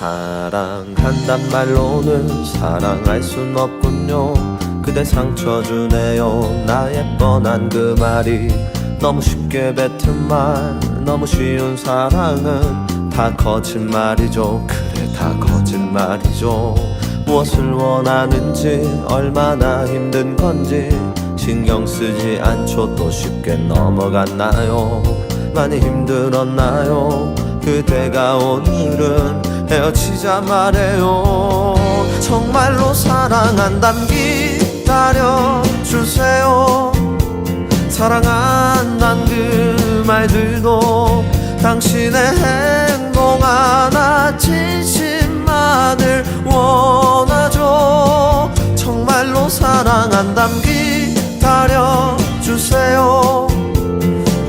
사랑한단 말로는 사랑할 순 없군요. 그대 상처 주네요. 나의 뻔한 그 말이 너무 쉽게 뱉은 말 너무 쉬운 사랑은 다 거짓말이죠. 그래 다 거짓말이죠. 무엇을 원하는지 얼마나 힘든 건지 신경 쓰지 않죠. 또 쉽게 넘어갔나요? 많이 힘들었나요 그대가 오늘은 헤어지자 말해요. 정말로 사랑한담 기다려주세요. 사랑한단 그 말들도 당신의 행동 하나 진심만을 원하죠. 정말로 사랑한담 기다려주세요